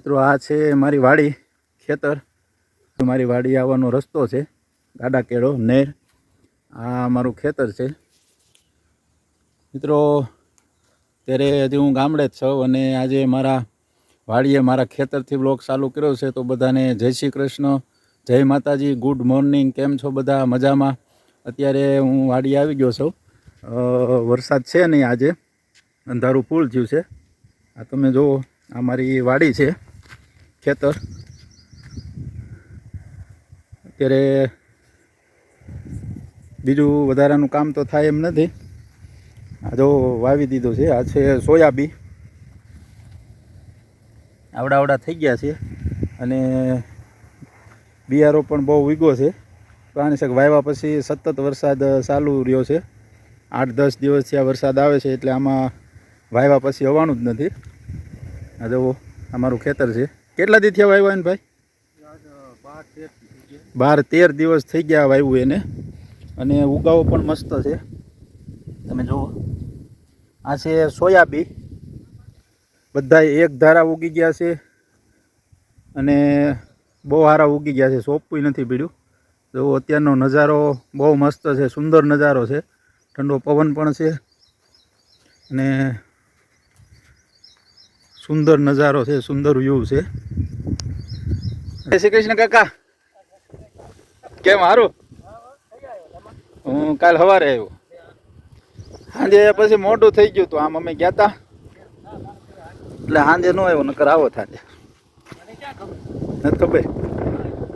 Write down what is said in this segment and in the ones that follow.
મિત્રો, આ છે મારી વાડી, ખેતર. મારી વાડી આવવાનો રસ્તો છે, ગાડા કેળો, નેર. આ મારું ખેતર છે. મિત્રો ત્યારે હજી હું ગામડે જ છું અને આજે મારા વાડીએ મારા ખેતરથી બ્લોગ ચાલુ કર્યો છે, તો બધાને જય શ્રી કૃષ્ણ, જય માતાજી, ગુડ મોર્નિંગ, કેમ છો બધા? મજામાં? અત્યારે હું વાડી આવી ગયો છું. વરસાદ છે નહીં આજે. અંધારું ફૂલ થયું છે. આ તમે જુઓ, આ મારી વાડી છે. ખેતર. અત્યારે બીજું વધારાનું કામ તો થાય એમ નથી. આ જો વાવી દીધું છે, આ છે સોયાબી. આવડા આવડા થઈ ગયા છે. અને બિયારો પણ બહુ વીગો છે. પ્રાણી શક વાવ્યા પછી સતત વરસાદ ચાલુ રહ્યો છે. આઠ દસ દિવસથી આ વરસાદ આવે છે, એટલે આમાં વાવ્યા પછી આવવાનું જ નથી. આ જુઓ અમારું ખેતર છે. કેટલા દી થયા વાવ્યા ને ભાઈ? બાર તેર દિવસ થઈ ગયા વાવ્યું એને. અને ઉગાવો પણ મસ્ત છે. તમે જુઓ. આ છે સોયાબી બધા એક ધારા ઉગી ગયા છે. અને બહુ સારા ઉગી ગયા છે. સોંપવું નથી પીડ્યું જો અત્યારનો નજારો બહુ મસ્ત છે. સુંદર નજારો છે. ઠંડો પવન પણ છે. અને સુંદર નજારો છે, સુંદર વ્યૂ છે. જય શ્રી કૃષ્ણ કાકા. કેમ સારું હું કાલ સવારે આવ્યો. સાંજે પછી મોટું થઈ ગયું હતું આમ અમે ગયા હતા એટલે સાંજે ન આવ્યો, નકર આવો થાજે નથી ખબર.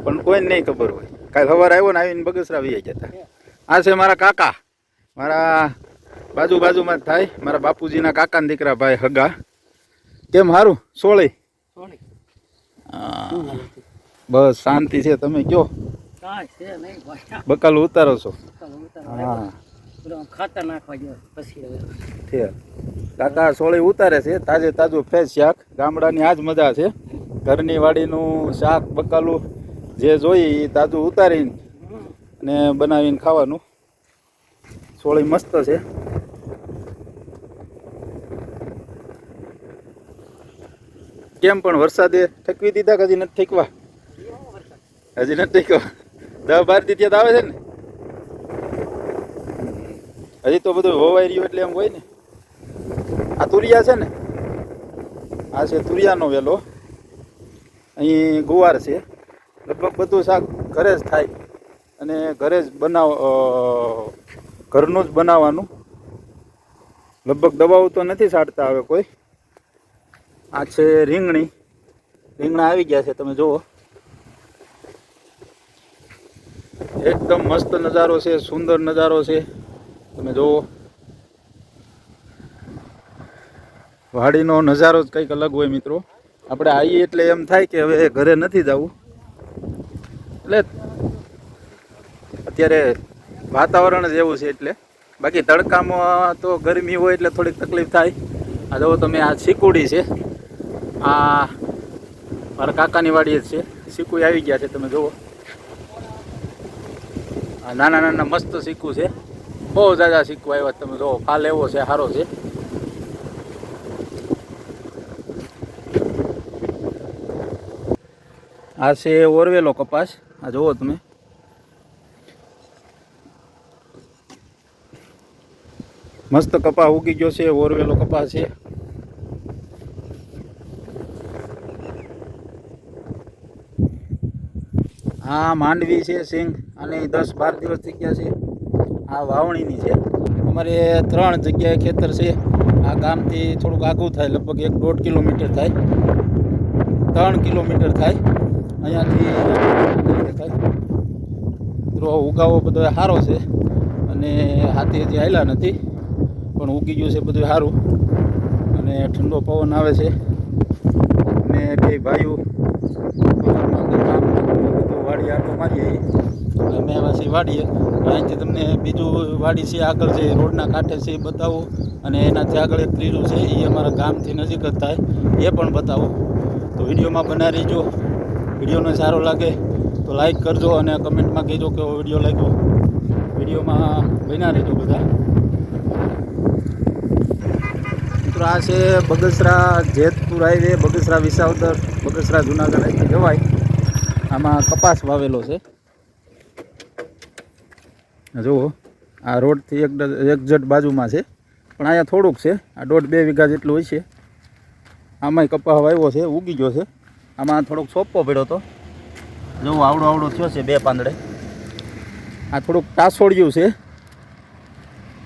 પણ કોઈને નહીં ખબર હોય. કાલ સવારે આવ્યો ને આવીને બગસરા વી હતા આ છે મારા કાકા. મારા બાજુ બાજુમાં જ થાય. મારા બાપુજીના કાકાના દીકરા ભાઈ હગા. કેમ સારું સોળી? બસ શાંતિ છે. તમે કયો? બકાલ ઉતારો છો? હા. ખાતર નાખવા ગયો પછી છે. કાકા સોળી ઉતારે છે. તાજે તાજું ફ્રેશ શાક. ગામડાની આ જ મજા છે. ઘરની વાડીનું શાક બકાલું જે જોઈએ એ તાજું ઉતારીને અને બનાવીને ખાવાનું. સોળી મસ્ત છે. કેમ પણ વરસાદે ઠકવી દીધા કે હજી નથી ઠેકવા હજી નથી ઠેકવા દસ બાર દી ત્યાં આવે છે ને? હજી તો બધું હોવાઈ રહ્યું એટલે એમ હોય ને. આ તુરિયા છે ને? આ છે તુરિયાનો વેલો. અહીં ગુવાર છે. લગભગ બધું શાક ઘરે જ થાય. અને ઘરે જ બનાવ ઘરનું જ બનાવવાનું. લગભગ દવાઓ તો નથી છાંટતા હવે કોઈ. આ છે રીંગણી. રીંગણા આવી ગયા છે, તમે જુઓ. એકદમ મસ્ત નજારો છે, સુંદર નજારો છે. તમે જુઓ. વાડીનો નજારો જ કંઈક અલગ હોય મિત્રો. આપણે આવીએ એટલે એમ થાય કે હવે ઘરે નથી જવું. એટલે અત્યારે વાતાવરણ જ એવું છે એટલે. બાકી તડકામાં તો ગરમી હોય એટલે થોડીક તકલીફ થાય. આ જો તમે, આ ચીકુડી છે. આ મારા કાકાની વાડી જ છે. સિક્કુ આવી ગયા છે, તમે જુઓ. આ નાના નાના મસ્ત સિક્કુ છે. બહુ જાજા સિક્કુ આવ્યા તમે જુઓ. ફાલ એવો છે સારો છે. આ છે ઓરવેલો કપાસ. આ જુઓ તમે. મસ્ત કપા ઉગી ગયો છે, ઓરવેલો કપાસ છે. આ માંડવી છે, સિંગ અને દસ બાર દિવસ થઈ ગયા છે. આ વાવણીની છે. અમારે ત્રણ જગ્યાએ ખેતર છે. આ ગામથી થોડુંક આઘું થાય, લગભગ એક દોઢ કિલોમીટર થાય. ત્રણ કિલોમીટર થાય. અહીંયાથી થાય. ઉગાવો બધો સારો છે અને હાથી હજી હાલ્યા નથી, પણ ઉગી ગયું છે બધું સારું અને ઠંડો પવન આવે છે. અને બે ભાઈઓ વાડી આટો મારીએ. પાછી વાડીએ. અહીંથી તમને બીજું વાડી છે આગળ છે રોડના કાંઠે છે એ બતાવો. અને એનાથી આગળ એક ત્રીજું છે એ અમારા ગામથી નજીક જ થાય. એ પણ બતાવો. તો વિડીયોમાં બના રહીજો. વિડીયોને સારો લાગે તો લાઈક કરજો અને કમેન્ટમાં કહેજો કેવો વીડિયો લાગ્યો. વિડીયોમાં બના રહેજો બધા. મિત્રો, આ છે બગસરા જેતપુર હાઈવે બગસરા વિસાવદર, બગસરા જુનાગઢ અહીંથી જવાય. આમાં કપાસ વાવેલો છે. જુઓ, આ રોડથી એક એકજટ બાજુમાં છે. પણ અહીંયા થોડુંક છે. આ દોઢ બે વીઘા જેટલું હોય છે. આમાંય કપાસ વાવ્યો છે, ઉગી ગયો છે. આમાં થોડોક સોપો પડ્યો હતો. જુઓ, આવડો આવડો થયો છે બે પાંદડે. આ થોડુંક ટાસોડિયું છે.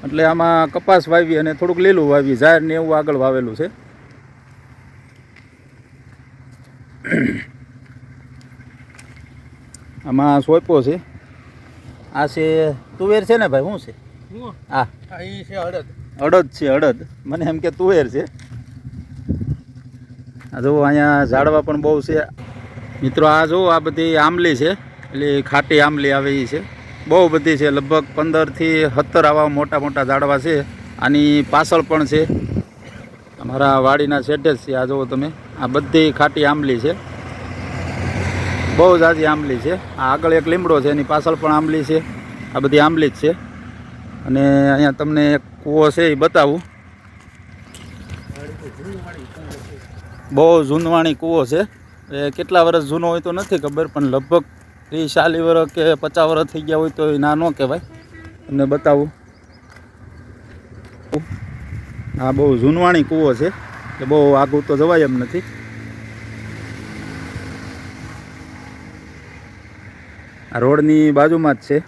એટલે આમાં કપાસ વાવી અને થોડુંક લીલું વાવી, ઝાડ ને એવું આગળ વાવેલું છે. આમાં સોપો છે? આ છે તુવેર છે ને ભાઈ શું છે? આ અહીં છે અડદ. અડદ છે અડદ. મને એમ કે તુવેર છે. આ જુઓ અહીંયા ઝાડવા પણ બહુ છે. મિત્રો આ જુઓ આ બધી આંબલી છે. એટલે ખાટી આંબલી આવે એ છે. બહુ બધી છે. લગભગ પંદરથી સત્તર આવા મોટા મોટા ઝાડવા છે. આની પાછળ પણ છે. અમારા વાડીના શેઢે જ છે. આ જુઓ તમે. આ બધી ખાટી આંબલી છે. બહુ જાજી આંબલી છે. આ આગળ એક લીમડો છે, એની પાછળ પણ આંબલી છે. આ બધી આંબલી જ છે. અને અહીંયા તમને એક કૂવો છે એ બતાવું. બહુ જૂનવાણી કૂવો છે. એ કેટલા વર્ષ જૂનો હોય તો નથી ખબર, પણ લગભગ ત્રીસ, ચાલીસ વર્ષ કે પચાસ વર્ષ થઈ ગયા હોય તો એ ના ન કહેવાય. તમને બતાવું. આ બહુ જૂનવાણી કૂવો છે. એ બહુ આગું તો જવાય એમ નથી. આ રોડની બાજુમાં જ છે.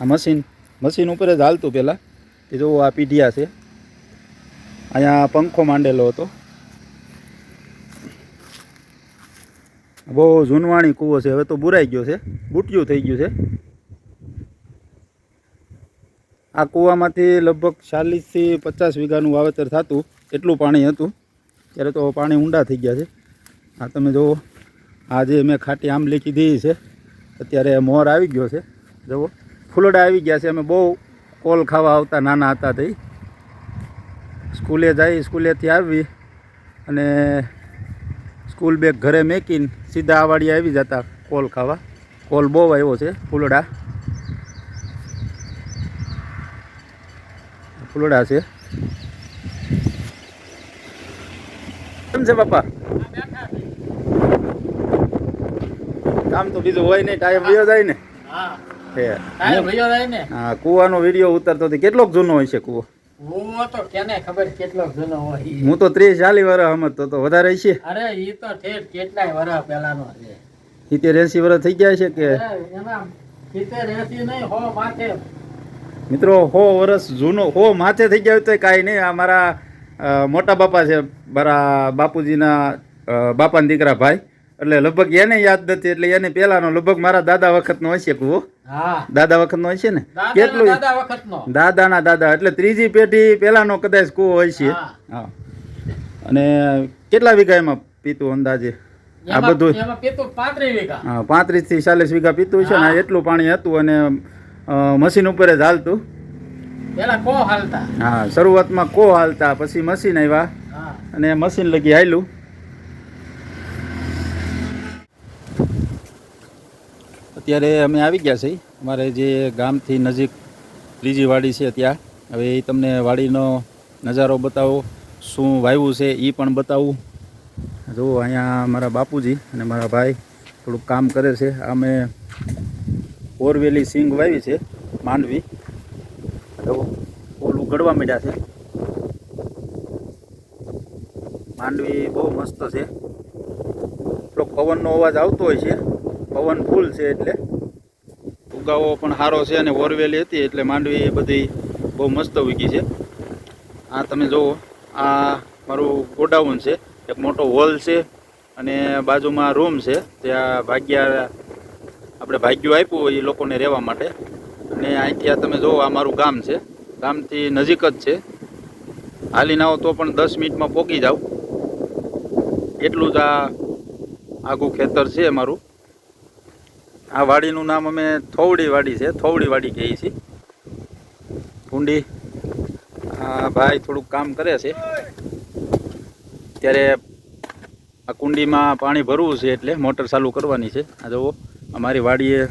આ મશીન મશીન ઉપર જ હાલતું પહેલાં એ જો આ પીઢિયા છે. અહીંયા પંખો માંડેલો હતો. બહુ જૂનવાણી કૂવો છે. હવે તો બુરાઈ ગયો છે. બુટિયું થઈ ગયું છે. આ કૂવામાંથી લગભગ ચાલીસથી પચાસ વીઘાનું વાવેતર થતું, એટલું પાણી હતું. ત્યારે તો પાણી ઊંડા થઈ ગયા છે. આ તમે જુઓ, આ જે મેં ખાટી આંબલી કીધી છે, અત્યારે મોર આવી ગયો છે. જુઓ, ફૂલડા આવી ગયા છે. અમે બહુ કોલ ખાવા આવતા નાના હતા તે સ્કૂલે જઈ, સ્કૂલેથી આવી અને સ્કૂલ બેગ ઘરે મેકીને સીધા આવાડી આવી જતા કોલ ખાવા. કોલ બહુ આવ્યો છે, ફૂલડા. ફૂલડા છે. કેમ છે પપ્પા? કામ તો બીજું હોય નહીં ટાઈમ વયો જાય ને. હા. કૂવાનો વીડિયો ઉતરતો કેટલોક જૂનો હોય છે કૂવો? હું તો. હું ત્રીસ ચાલી વર્ષ સમજતો તો વધારે છે? અરે ઈ તો ઠેઠ કેટલાય વર્ષ પહેલાનો છે. સિત્તેર એંસી વર્ષ થઈ ગયા છે કે? એના સિત્તેર એંસી નહીં હો માથે. મિત્રો હો વર્ષ જૂનો હો માથે થઈ ગયો તો કાંઈ નહીં. આ મારા મોટા બાપા છે મારા બાપુજીના બાપાના દીકરા ભાઈ. એટલે લગભગ એને યાદ નથી એટલે એને પહેલાનો લગભગ મારા દાદા વખતનો હશે કુવો. દાદા વખતનો હશે ને? કેટલું? દાદાના દાદા. એટલે ત્રીજી પેઢી પેલાનો કદાચ કુવો હશે. હા. અને કેટલા વીઘા એમાં પીતું અંદાજે? આ બધું? પાંત્રીસથી ચાલીસ વીઘા પીતું છે ને. એટલું પાણી હતું અને મશીન ઉપર જ હાલતું. પેલા કો હાલતા? હા શરૂઆતમાં કો હાલતા પછી મશીન આવ્યા અને મશીન લગી હાલ્યું અત્યારે અમે આવી ગયા છીએ. અમારે જે ગામથી નજીક ત્રીજી વાડી છે ત્યાં હવે એ તમને વાડીનો નજારો બતાવો. શું વાવ્યું છે એ પણ બતાવું. જુઓ અહીંયા મારા બાપુજી અને મારા ભાઈ થોડુંક કામ કરે છે. અમે ઓરવેલી સિંગ વાવી છે, માંડવી. ઓલું ગળવા માંડ્યા છે. માંડવી બહુ મસ્ત છે. એટલો પવનનો અવાજ આવતો હોય છે. પવન ફૂલ છે એટલે. ઉગાવો પણ સારો છે અને ઓરવેલી હતી એટલે માંડવી બધી બહુ મસ્ત ઉગી છે. આ તમે જુઓ આ મારું ગોડાઉન છે. એક મોટો હોલ છે અને બાજુમાં રૂમ છે. ત્યાં ભાગ્યા આપણે ભાગ્યું આપ્યું હોય એ લોકોને રહેવા માટે. અને અહીંથી આ તમે જુઓ, આ મારું ગામ છે. ગામથી નજીક જ છે. હાલીને આવો તો પણ દસ મિનિટમાં પહોંચી જાઓ એટલું જ આ આઘું ખેતર છે અમારું. આ વાડીનું નામ અમે થોવડી વાડી છે. થોવડી વાડી કહીએ છીએ. કુંડી આ ભાઈ થોડુંક કામ કરે છે. ત્યારે આ કુંડીમાં પાણી ભરવું છે એટલે મોટર ચાલુ કરવાની છે. આ જુઓ. અમારી વાડીએ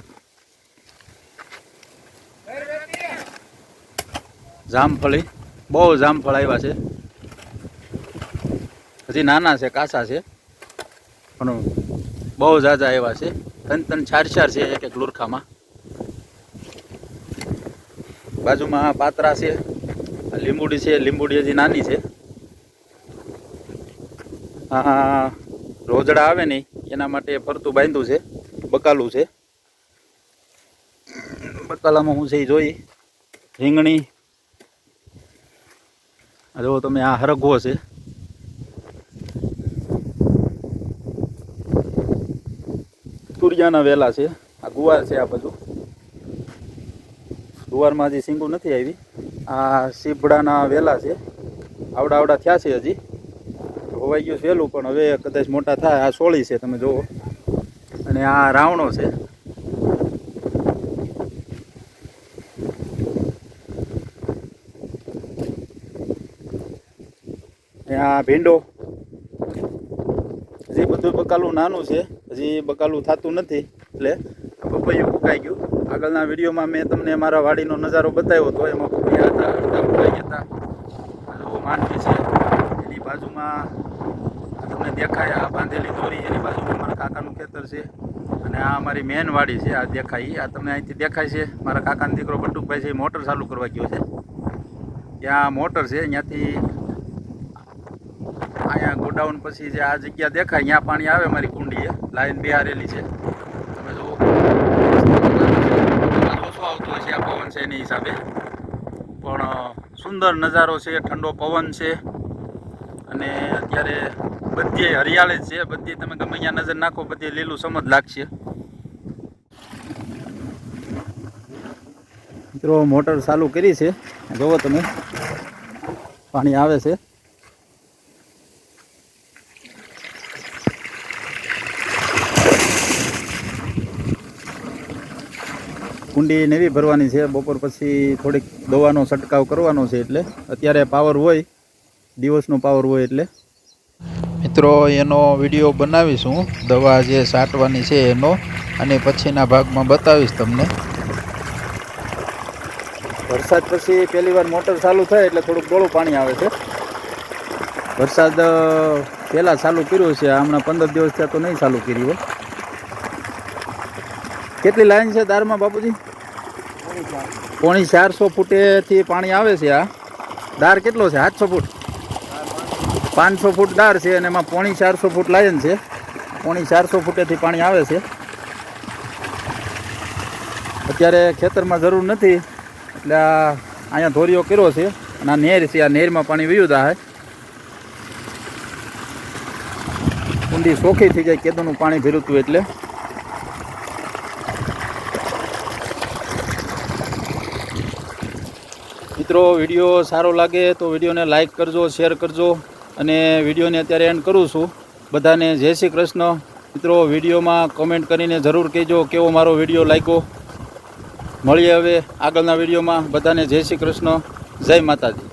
જામફળી, બહુ જામફળ આવ્યા છે. હજી નાના છે, કાસા છે, પણ બહુ ઝાઝા આવ્યા છે. તન તન છારછાર છે એક એક લુરખામાં. બાજુમાં પાતરા છે લીંબુડી છે, લીંબુડી હજી નાની છે. રોજડા આવે નહીં, એના માટે ફરતું બાંધ્યું છે. બકાલું છે? બકાલામાં હું છે જોઈ. રીંગણી. જો તમે, આ હરગવો છે. તુરિયાના વેલા છે. આ ગુવાર છે આ બધું ગુવારમાં હજી સિંગું નથી આવી. આ સીભડાના વેલા છે. આવડા આવડા થયા છે હજી. હોવાઈ ગયું વહેલું, પણ હવે કદાચ મોટા થાય. આ સોળી છે, તમે જુઓ. અને આ રાવણો છે. આ ભીંડો. હજી બધું બકાલું નાનું છે. હજી બકાલું થતું નથી. એટલે પપૈયું ફૂંકાઈ ગયું. આગળના વિડીયોમાં મેં તમને મારા વાડીનો નજારો બતાવ્યો હતો. એમાં પપૈયા હતા, અડધા ફૂંકાઈ ગયા હતા. માંડવી છે. એની બાજુમાં તમને દેખાય આ બાંધેલી દોરી. એની બાજુમાં મારા કાકાનું ખેતર છે. અને આ અમારી મેન વાડી છે, આ દેખાય. આ તમને અહીંથી દેખાય છે, મારા કાકાનો દીકરો બટુકભાઈ છે એ મોટર ચાલુ કરવા ગયો છે. ત્યાં મોટર છે, અહીંયાથી અહીંયા ગોડાઉન પછી જે આ જગ્યા દેખાય અહીંયા પાણી આવે મારી કુંડીએ. લાઈન બિહારેલી છે. તમે જુઓ. ઓછો આવતો હોય છે, આ પવન છે એની હિસાબે. પણ સુંદર નજારો છે, ઠંડો પવન છે. અને અત્યારે બધી હરિયાળી જ છે. બધી તમે ગમે અહીંયા નજર નાખો, બધી લીલું સમજ લાગશે. મિત્રો, મોટર ચાલુ કરી છે. જુઓ તમે. પાણી આવે છે. કુંડી નવી ભરવાની છે. બપોર પછી થોડીક દવાનો છંટકાવ કરવાનો છે એટલે. અત્યારે પાવર હોય. દિવસનો પાવર હોય એટલે. મિત્રો, એનો વીડિયો બનાવીશું. દવા જે છાંટવાની છે એનો. અને પછીના ભાગમાં બતાવીશ તમને. વરસાદ પછી પહેલી વાર મોટર ચાલુ થાય એટલે થોડુંક ડોળું પાણી આવે છે. વરસાદ પહેલાં ચાલુ કર્યું છે, હમણાં પંદર દિવસ થયા તો નહીં ચાલુ કર્યું હોય કેટલી લાઈન છે દારમાં, બાપુજી? પોણી ચારસો ફૂટેથી પાણી આવે છે આ. દાર કેટલો છે? સાતસો ફૂટ? પાંચસો ફૂટ દાર છે અને એમાં પોણી ચારસો ફૂટ લાયન છે. પોણી ચારસો ફૂટેથી પાણી આવે છે. અત્યારે ખેતરમાં જરૂર નથી. એટલે અહીંયા ધોરીઓ કર્યો છે અને આ નેર છે, આ નેરમાં પાણી વયું થાય ઊંડી સોખી થઈ જાય, કેદુનું પાણી ભીરુતું એટલે. મિત્રો, વીડિયો સારો લાગે તો વિડીયોને લાઈક કરજો, શેર કરજો અને વિડીયોને અત્યારે એન્ડ કરું છું. બધાને જય શ્રી કૃષ્ણ. મિત્રો, વિડીયોમાં કમેન્ટ કરીને જરૂર કહેજો, કેવો મારો વીડિયો લાગ્યો? મળીએ હવે આગળના વિડીયોમાં. બધાને જય શ્રી કૃષ્ણ. જય માતાજી.